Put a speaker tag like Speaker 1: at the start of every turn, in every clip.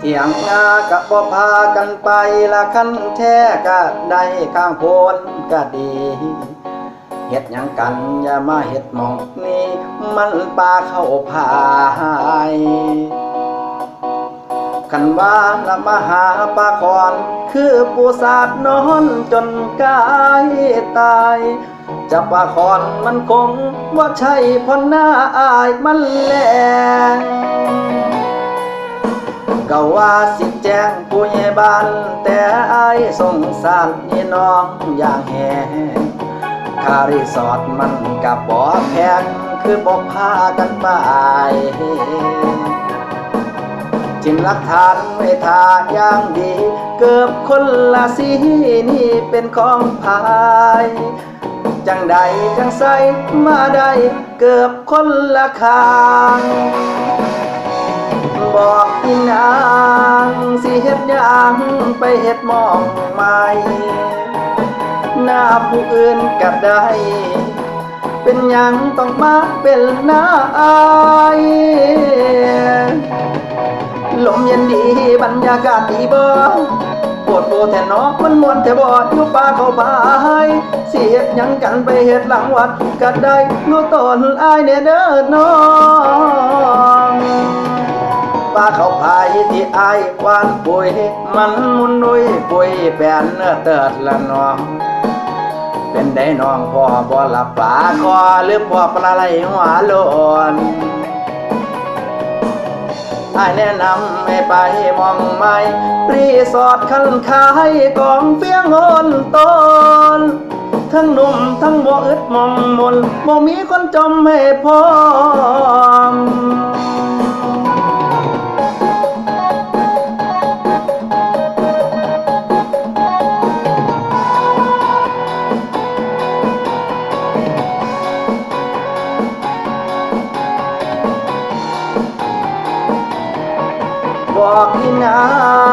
Speaker 1: เถียงนากะบ่พากันไปละคันแท้กะได้ข้างโพนก็ดีเฮ็ดหยังกันอย่ามาเฮ็ดหมองนี้มันปลาเข้าพายคันว่าละมาหาปลาคอนคือปูสาดนอนจนกายตายจะปลาคอนมันคงว่าใช่เพอหน้าอายมันแล ก็ว่าสิแจ้งผู้ใหญ่บ้านแต่อายสงสารนี่น้องอย่างแหงคารีสอร์ทมันกับบ่อแพงคือบ่พากันไปจิมหลักฐานไว้ทาอย่างดี เกือบคนละสีนี่เป็นของภายจังใดจังใสมาได้เกือบคนละคาง บอกอีนางสิเฮ็ดยังไปเฮ็ดมองใหม่หน้าผู้อื่นก็ได้ เป็นยังต้องมาเป็นหน้าอายลมเย็นดีบรรยากาศดีบ่ปวดโบแทนนอมันมวนแต่บอดอยู่ป่าเขาพายสิเฮ็ดยังกันไปเฮ็ดหลังวัดก็ได้รู้ตนอายแน่เด้อน้อง ปลาเขาพายที่ไอายหวานปุยมันมุนนุยปุยแปนเนื้อเติดละน้องเป็นได้น้องพ่อบ่หลับปลาคอหรือพ่อปลาไหลหัวโลนไอายแนะนำให้ไปมองไม่รีสอร์ทคันคายกองเฟียงโอนต้นทั้งหนุ่มทั้งบ่อึดมองมนบ่มีคนจมให้พร้อม บอกอีนา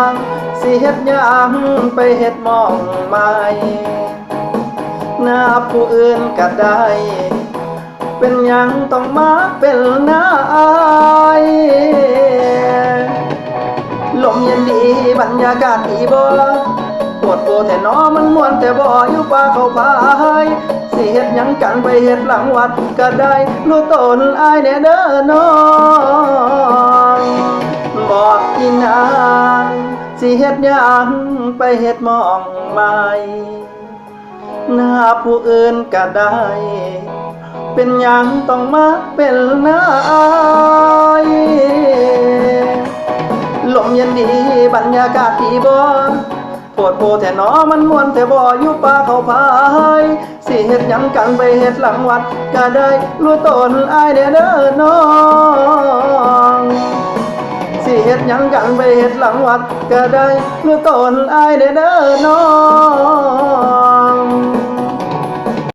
Speaker 1: งสิเฮ็ดยังไปเฮ็ดมองใหม่หน้าผู้อื่นก็ได้ เป็นยังต้องมาเป็นหน้าอายลมเย็นดีบรรยากาศดีบ่ปวดโบแต่นอมันม่วนแต่บ่อยู่ป่าเขาพายสิเฮ็ดยังกันไปเฮ็ดหลังวัดก็ได้รู้ตนอายแน่เด้อน้องบอก อีนางสิเฮ็ดยังไปเฮ็ดมองใหม่หน้าผู้อื่นก็ได้ เป็นยังต้องมาเป็นหน้าอายลมเย็นดีบรรยากาศดีบ่ปวดโพแท่นอมันม่วนแต่บ่อยู่ป่าเขาพายสิเฮ็ดยังกันไปเฮ็ดหลังวัดก็ได้รู้ตนอายเด้อเด้อน้อง ยังกันไปเห็ดหลังวัดก็ได้รู้ตนอายเด้เด้อน้อง